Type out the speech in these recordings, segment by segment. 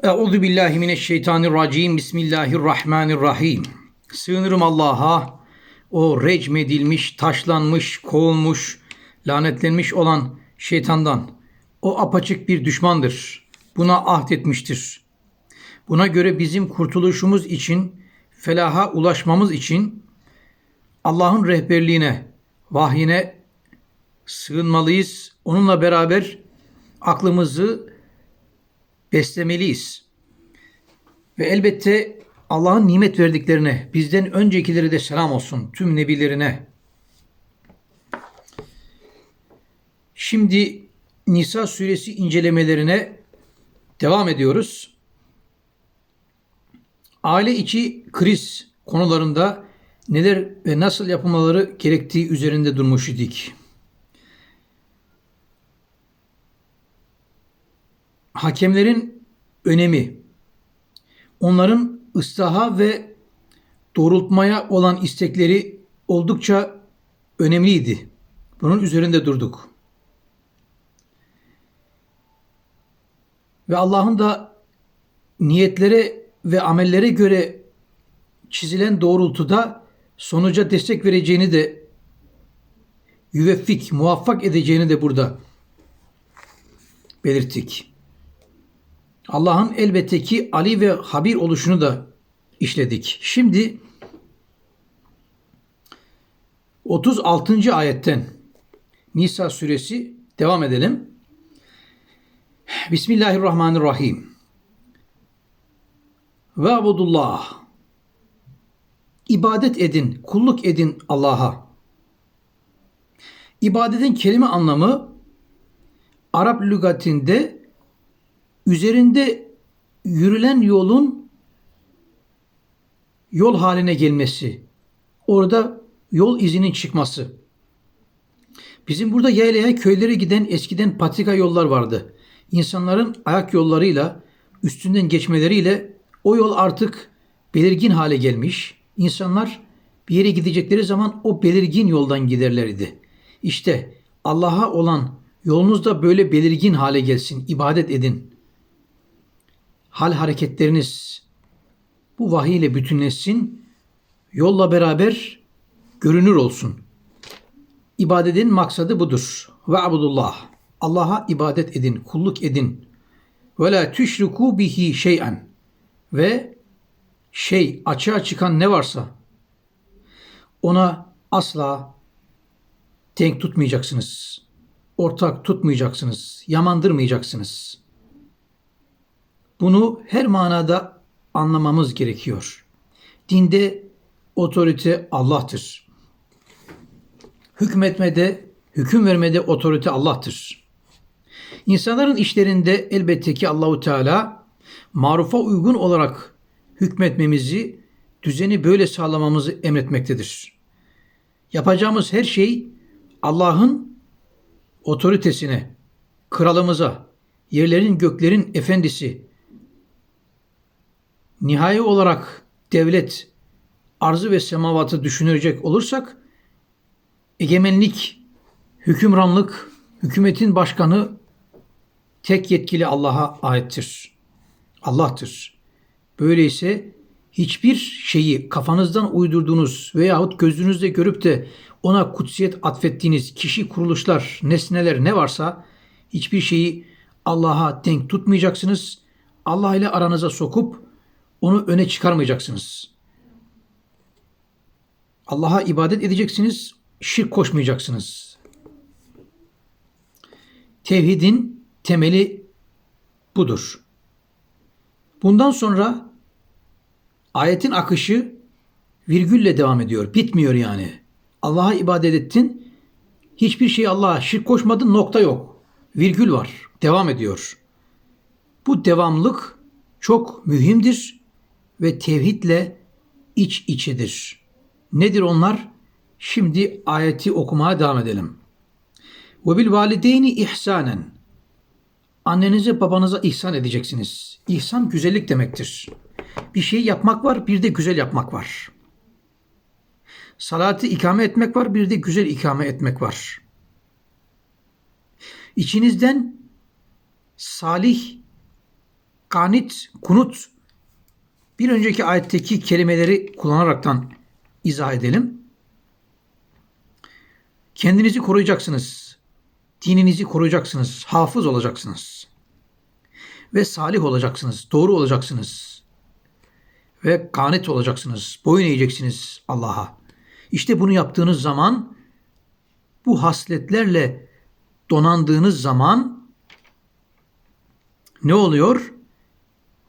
Euzu billahi mineşşeytanirracim. Bismillahirrahmanirrahim. Sığınırım Allah'a o recmedilmiş, taşlanmış, kovulmuş, lanetlenmiş olan şeytandan. O apaçık bir düşmandır. Buna ahdetmiştir. Buna göre bizim kurtuluşumuz için, felaha ulaşmamız için Allah'ın rehberliğine, vahyine sığınmalıyız. Onunla beraber aklımızı beslemeliyiz. Ve elbette Allah'ın nimet verdiklerine, bizden öncekileri de selam olsun tüm nebilerine. Şimdi Nisa suresi incelemelerine devam ediyoruz. Aile içi kriz konularında neler ve nasıl yapılmaları gerektiği üzerinde durmuş idik. Hakemlerin önemi, onların ıslaha ve doğrultmaya olan istekleri oldukça önemliydi. Bunun üzerinde durduk. Ve Allah'ın da niyetlere ve amellere göre çizilen doğrultuda sonuca destek vereceğini de yüveffik, muvaffak edeceğini de burada belirttik. Allah'ın elbette ki Ali ve Habir oluşunu da işledik. Şimdi 36. ayetten Nisa suresi devam edelim. Bismillahirrahmanirrahim. Ve abudullah. İbadet edin, kulluk edin Allah'a. İbadetin kelime anlamı Arap lügatinde üzerinde yürülen yolun yol haline gelmesi. Orada yol izinin çıkması. Bizim burada yaylaya köylere giden eskiden patika yollar vardı. İnsanların ayak yollarıyla üstünden geçmeleriyle o yol artık belirgin hale gelmiş. İnsanlar bir yere gidecekleri zaman o belirgin yoldan giderlerdi. İşte Allah'a olan yolunuz da böyle belirgin hale gelsin. ibadet edin hal hareketleriniz bu vahiy ile bütünleşsin, yolla beraber görünür olsun. İbadetin maksadı budur. Ve abudullah. Allah'a ibadet edin, kulluk edin. Ve la tüşriku bihi şey'en. Ve şey açığa çıkan ne varsa ona asla denk tutmayacaksınız. Ortak tutmayacaksınız. Yamandırmayacaksınız.'' Bunu her manada anlamamız gerekiyor. Dinde otorite Allah'tır. Hükmetmede, hüküm vermede otorite Allah'tır. İnsanların işlerinde elbette ki Allahu Teala marufa uygun olarak hükmetmemizi, düzeni böyle sağlamamızı emretmektedir. Yapacağımız her şey Allah'ın otoritesine, kralımıza, yerlerin göklerin efendisi, nihai olarak devlet arzı ve semavatı düşünecek olursak egemenlik, hükümranlık, hükümetin başkanı tek yetkili Allah'a aittir. Allah'tır. Böyleyse hiçbir şeyi kafanızdan uydurduğunuz veyahut gözünüzde görüp de ona kutsiyet atfettiğiniz kişi, kuruluşlar, nesneler ne varsa hiçbir şeyi Allah'a denk tutmayacaksınız. Allah ile aranıza sokup onu öne çıkarmayacaksınız. Allah'a ibadet edeceksiniz, şirk koşmayacaksınız. Tevhidin temeli budur. Bundan sonra ayetin akışı virgülle devam ediyor. Bitmiyor yani. Allah'a ibadet ettin. Hiçbir şey Allah'a şirk koşmadın nokta yok. Virgül var. Devam ediyor. Bu devamlık çok mühimdir ve tevhidle iç içedir. Nedir onlar? Şimdi ayeti okumaya devam edelim. Ve bil valideyni ihsanen. Annenize babanıza ihsan edeceksiniz. İhsan güzellik demektir. Bir şey yapmak var, bir de güzel yapmak var. Salatı ikame etmek var, bir de güzel ikame etmek var. İçinizden salih Kanit, kunut bir önceki ayetteki kelimeleri kullanaraktan izah edelim. Kendinizi koruyacaksınız. Dininizi koruyacaksınız. Hafız olacaksınız. Ve salih olacaksınız. Doğru olacaksınız. Ve kanit olacaksınız. Boyun eğeceksiniz Allah'a. İşte bunu yaptığınız zaman bu hasletlerle donandığınız zaman ne oluyor?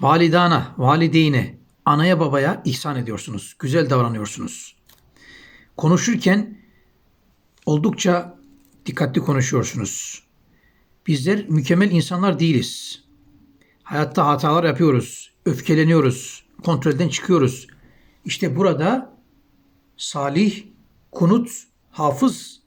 Validana, valideyne, anaya babaya ihsan ediyorsunuz. Güzel davranıyorsunuz. Konuşurken oldukça dikkatli konuşuyorsunuz. Bizler mükemmel insanlar değiliz. Hayatta hatalar yapıyoruz, öfkeleniyoruz, kontrolden çıkıyoruz. İşte burada salih, kunut, hafız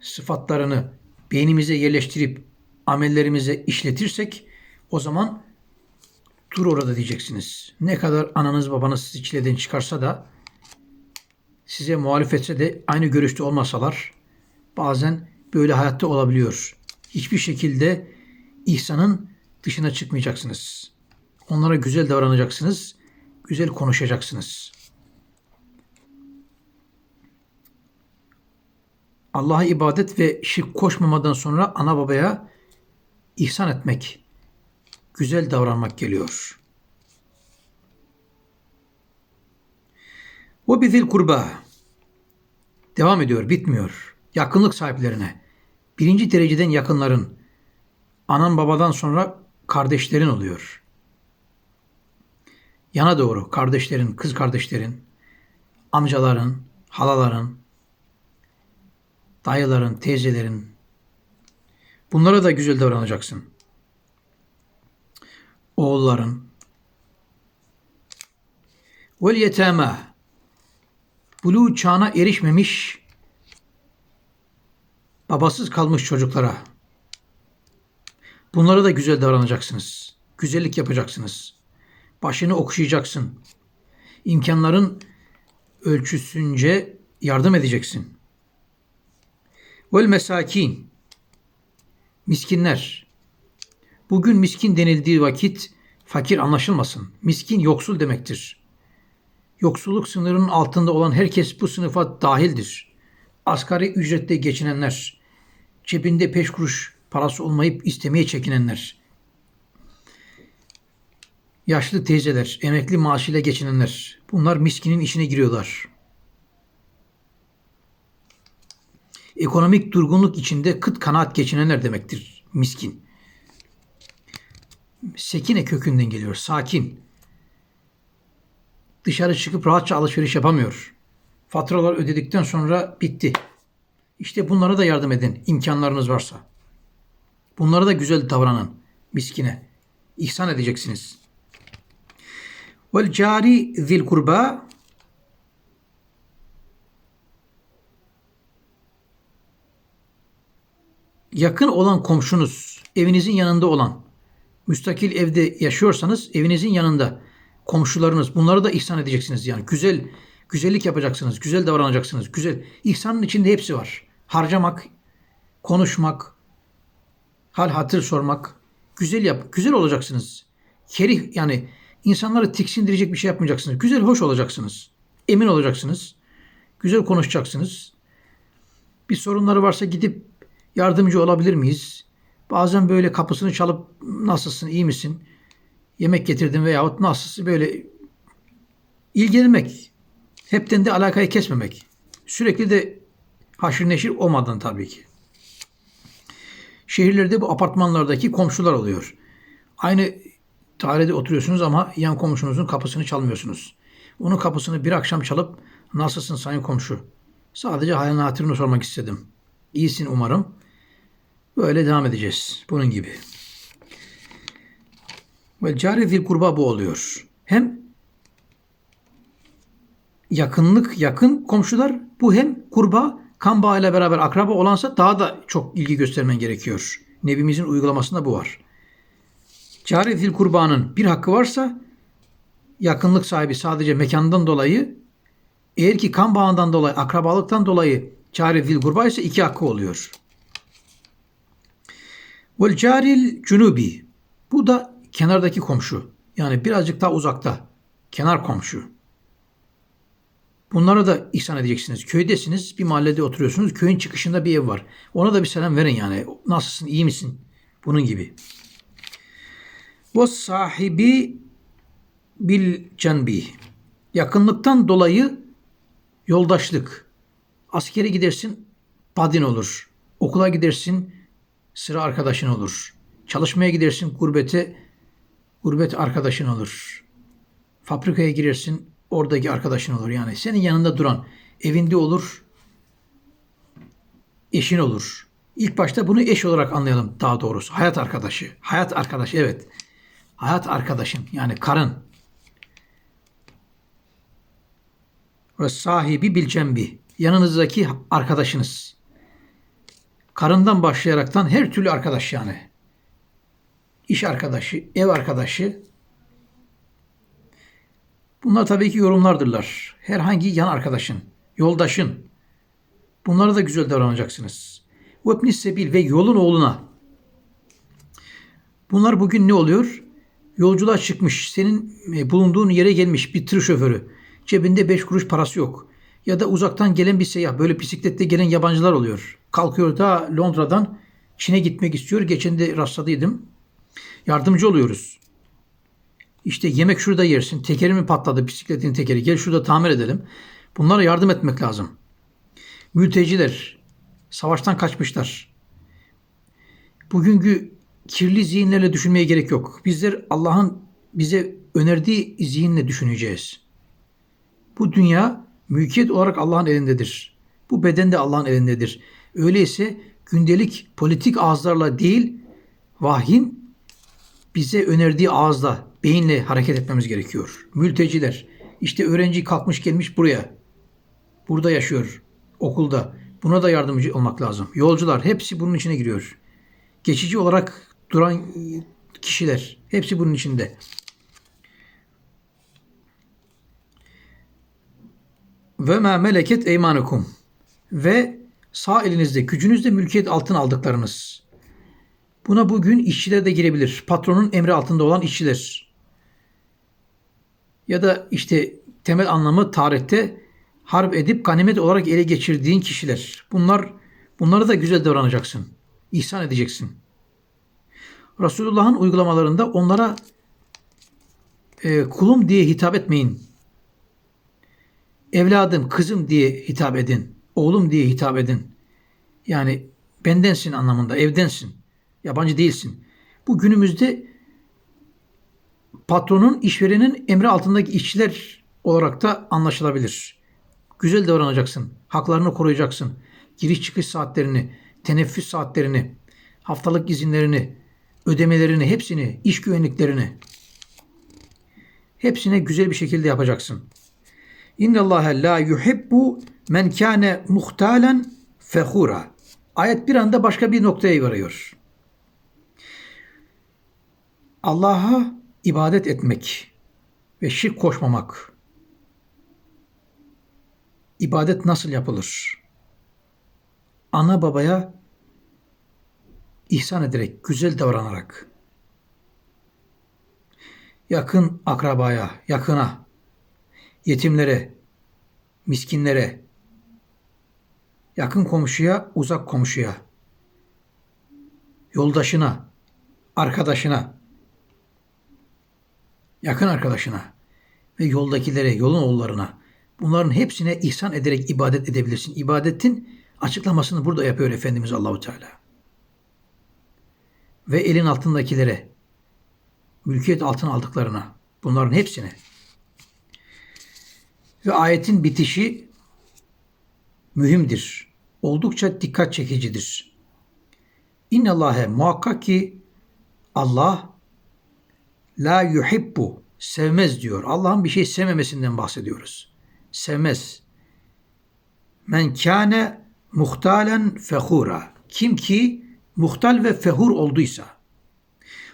sıfatlarını beynimize yerleştirip amellerimize işletirsek o zaman dur orada diyeceksiniz. Ne kadar ananız babanız sizi çileden çıkarsa da size muhalif etse de aynı görüşte olmasalar bazen böyle hayatta olabiliyor. Hiçbir şekilde ihsanın dışına çıkmayacaksınız. Onlara güzel davranacaksınız, güzel konuşacaksınız. Allah'a ibadet ve şirk koşmamadan sonra ana babaya ihsan etmek, güzel davranmak geliyor. O bizil kurba. Devam ediyor, bitmiyor. Yakınlık sahiplerine. Birinci dereceden yakınların. Anan babadan sonra kardeşlerin oluyor. Yana doğru kardeşlerin, kız kardeşlerin, amcaların, halaların, dayıların, teyzelerin. Bunlara da güzel davranacaksın. Oğulların. Vel yetema. Buluğ çağına erişmemiş, babasız kalmış çocuklara. Bunlara da güzel davranacaksınız. Güzellik yapacaksınız. Başını okşayacaksın. İmkanların ölçüsünce yardım edeceksin. Vel mesakin. Miskinler. Bugün miskin denildiği vakit fakir anlaşılmasın. Miskin yoksul demektir. Yoksulluk sınırının altında olan herkes bu sınıfa dahildir. Asgari ücretle geçinenler, cebinde peş kuruş parası olmayıp istemeye çekinenler, yaşlı teyzeler, emekli maaşıyla geçinenler, bunlar miskinin işine giriyorlar. Ekonomik durgunluk içinde kıt kanaat geçinenler demektir miskin. Sekine kökünden geliyor, sakin. Dışarı çıkıp rahatça alışveriş yapamıyor. Faturalar ödedikten sonra bitti. İşte bunlara da yardım edin imkanlarınız varsa. Bunlara da güzel davranın miskine. İhsan edeceksiniz. Vel cari zil kurba yakın olan komşunuz, evinizin yanında olan, müstakil evde yaşıyorsanız evinizin yanında komşularınız bunları da ihsan edeceksiniz yani. Güzel güzellik yapacaksınız, güzel davranacaksınız. Güzel. İhsanın içinde hepsi var. Harcamak, konuşmak, hal hatır sormak, güzel yap, güzel olacaksınız. Kerih yani insanları tiksindirecek bir şey yapmayacaksınız. Güzel, hoş olacaksınız. Emin olacaksınız. Güzel konuşacaksınız. Bir sorunları varsa gidip yardımcı olabilir miyiz? Bazen böyle kapısını çalıp nasılsın, iyi misin? Yemek getirdim veyahut nasılsın böyle ilgilenmek. Hepten de alakayı kesmemek. Sürekli de haşır neşir olmadan tabii ki. Şehirlerde bu apartmanlardaki komşular oluyor. Aynı dairede oturuyorsunuz ama yan komşunuzun kapısını çalmıyorsunuz. Onun kapısını bir akşam çalıp nasılsın sayın komşu? Sadece halini hatırını sormak istedim. İyisin umarım. Böyle devam edeceğiz. Bunun gibi. Ve cari zil kurba bu oluyor. Hem yakınlık, yakın komşular bu hem kurba, kan bağıyla beraber akraba olansa daha da çok ilgi göstermen gerekiyor. Nebimizin uygulamasında bu var. Cari zil kurbanın bir hakkı varsa yakınlık sahibi sadece mekandan dolayı eğer ki kan bağından dolayı, akrabalıktan dolayı cari zil kurba ise iki hakkı oluyor. Vel caril cunubi Bu da kenardaki komşu. Yani birazcık daha uzakta. Kenar komşu. Bunlara da ihsan edeceksiniz. Köydesiniz, bir mahallede oturuyorsunuz. Köyün çıkışında bir ev var. Ona da bir selam verin yani. Nasılsın, iyi misin? Bunun gibi. Ve sahibi bil canbi. Yakınlıktan dolayı yoldaşlık. Askere gidersin, padin olur. Okula gidersin, sıra arkadaşın olur. Çalışmaya gidersin, gurbete, gurbet arkadaşın olur. Fabrikaya girersin, oradaki arkadaşın olur. Yani senin yanında duran, evinde olur, eşin olur. İlk başta bunu eş olarak anlayalım daha doğrusu. Hayat arkadaşı. Hayat arkadaşı evet. Hayat arkadaşın yani karın. Ve sahibi bil cembi. Yanınızdaki arkadaşınız. Karından başlayaraktan her türlü arkadaş yani. İş arkadaşı, ev arkadaşı. Bunlar tabii ki yorumlardırlar. Herhangi yan arkadaşın, yoldaşın. Bunlara da güzel davranacaksınız. Ve sebil ve yolun oğluna. Bunlar bugün ne oluyor? Yolculuğa çıkmış, senin e, bulunduğun yere gelmiş bir tır şoförü. Cebinde beş kuruş parası yok. Ya da uzaktan gelen bir seyyah, böyle bisiklette gelen yabancılar oluyor. Kalkıyor da Londra'dan Çin'e gitmek istiyor. Geçen de rastladıydım. Yardımcı oluyoruz. İşte yemek şurada yersin. Tekeri mi patladı bisikletin tekeri? Gel şurada tamir edelim. Bunlara yardım etmek lazım. Mülteciler savaştan kaçmışlar. Bugünkü kirli zihinlerle düşünmeye gerek yok. Bizler Allah'ın bize önerdiği zihinle düşüneceğiz. Bu dünya mülkiyet olarak Allah'ın elindedir. Bu beden de Allah'ın elindedir. Öyleyse gündelik politik ağızlarla değil, vahyin bize önerdiği ağızla, beyinle hareket etmemiz gerekiyor. Mülteciler, işte öğrenci kalkmış gelmiş buraya. Burada yaşıyor, okulda. Buna da yardımcı olmak lazım. Yolcular, hepsi bunun içine giriyor. Geçici olarak duran kişiler, hepsi bunun içinde. Ve ma meleket eymanukum. Ve sağ elinizde, gücünüzde mülkiyet altın aldıklarınız. Buna bugün işçiler de girebilir. Patronun emri altında olan işçiler. Ya da işte temel anlamı tarihte harp edip ganimet olarak ele geçirdiğin kişiler. Bunlar bunlara da güzel davranacaksın. İhsan edeceksin. Resulullah'ın uygulamalarında onlara e, kulum diye hitap etmeyin. Evladım, kızım diye hitap edin. Oğlum diye hitap edin. Yani bendensin anlamında, evdensin. Yabancı değilsin. Bu günümüzde patronun, işverenin emri altındaki işçiler olarak da anlaşılabilir. Güzel davranacaksın. Haklarını koruyacaksın. Giriş çıkış saatlerini, teneffüs saatlerini, haftalık izinlerini, ödemelerini, hepsini, iş güvenliklerini hepsine güzel bir şekilde yapacaksın. İnna Allah la yuhibbu men kâne muhtalen fehura. Ayet bir anda başka bir noktaya varıyor. Allah'a ibadet etmek ve şirk koşmamak. İbadet nasıl yapılır? Ana babaya ihsan ederek, güzel davranarak. Yakın akrabaya, yakına, yetimlere, miskinlere, yakın komşuya, uzak komşuya, yoldaşına, arkadaşına, yakın arkadaşına ve yoldakilere, yolun oğullarına bunların hepsine ihsan ederek ibadet edebilirsin. İbadetin açıklamasını burada yapıyor Efendimiz Allahu Teala. Ve elin altındakilere, mülkiyet altına aldıklarına, bunların hepsine. Ve ayetin bitişi mühimdir. Oldukça dikkat çekicidir. İnnallâhe muhakkak ki Allah la yuhibbu sevmez diyor. Allah'ın bir şey sevmemesinden bahsediyoruz. Sevmez. Men kâne muhtalen fehura. Kim ki muhtal ve fehur olduysa.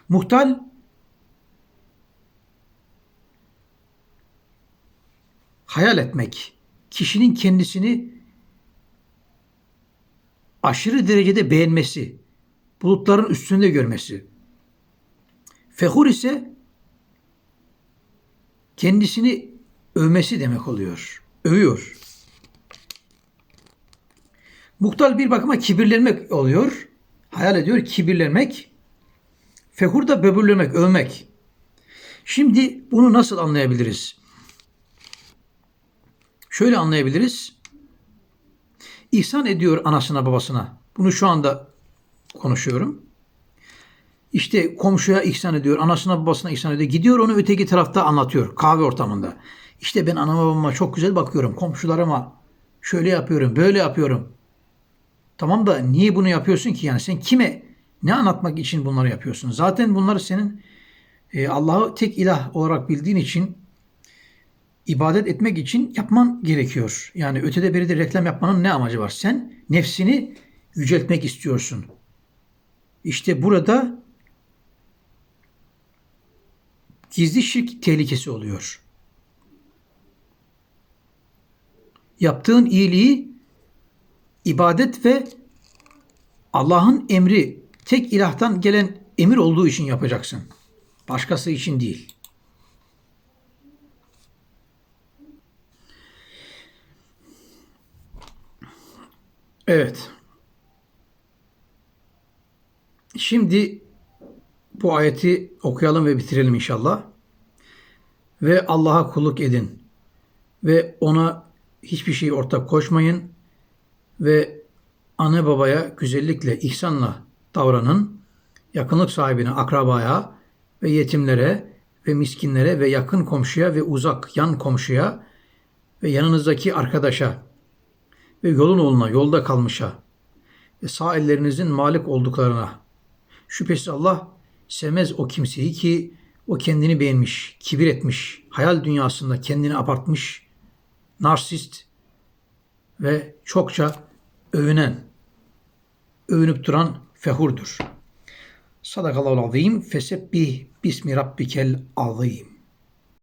Muhtal hayal etmek, kişinin kendisini aşırı derecede beğenmesi, bulutların üstünde görmesi. Fehur ise kendisini övmesi demek oluyor. Övüyor. Muhtal bir bakıma kibirlenmek oluyor. Hayal ediyor kibirlenmek. Fehur da böbürlemek, övmek. Şimdi bunu nasıl anlayabiliriz? Şöyle anlayabiliriz. İhsan ediyor anasına babasına. Bunu şu anda konuşuyorum. İşte komşuya ihsan ediyor, anasına babasına ihsan ediyor. Gidiyor onu öteki tarafta anlatıyor kahve ortamında. İşte ben anama babama çok güzel bakıyorum. Komşularıma şöyle yapıyorum, böyle yapıyorum. Tamam da niye bunu yapıyorsun ki? Yani sen kime ne anlatmak için bunları yapıyorsun? Zaten bunları senin e, Allah'ı tek ilah olarak bildiğin için ibadet etmek için yapman gerekiyor. Yani ötede beride reklam yapmanın ne amacı var? Sen nefsini yüceltmek istiyorsun. İşte burada gizli şirk tehlikesi oluyor. Yaptığın iyiliği ibadet ve Allah'ın emri tek ilahtan gelen emir olduğu için yapacaksın. Başkası için değil. Evet. Şimdi bu ayeti okuyalım ve bitirelim inşallah. Ve Allah'a kulluk edin. Ve ona hiçbir şey ortak koşmayın. Ve anne babaya güzellikle, ihsanla davranın. Yakınlık sahibine, akrabaya ve yetimlere ve miskinlere ve yakın komşuya ve uzak yan komşuya ve yanınızdaki arkadaşa ve yolun oluna, yolda kalmışa ve sağ ellerinizin malik olduklarına. Şüphesiz Allah sevmez o kimseyi ki o kendini beğenmiş, kibir etmiş, hayal dünyasında kendini abartmış, narsist ve çokça övünen, övünüp duran fehurdur. Sadakallahu azim fesebbih bismi rabbikel azim.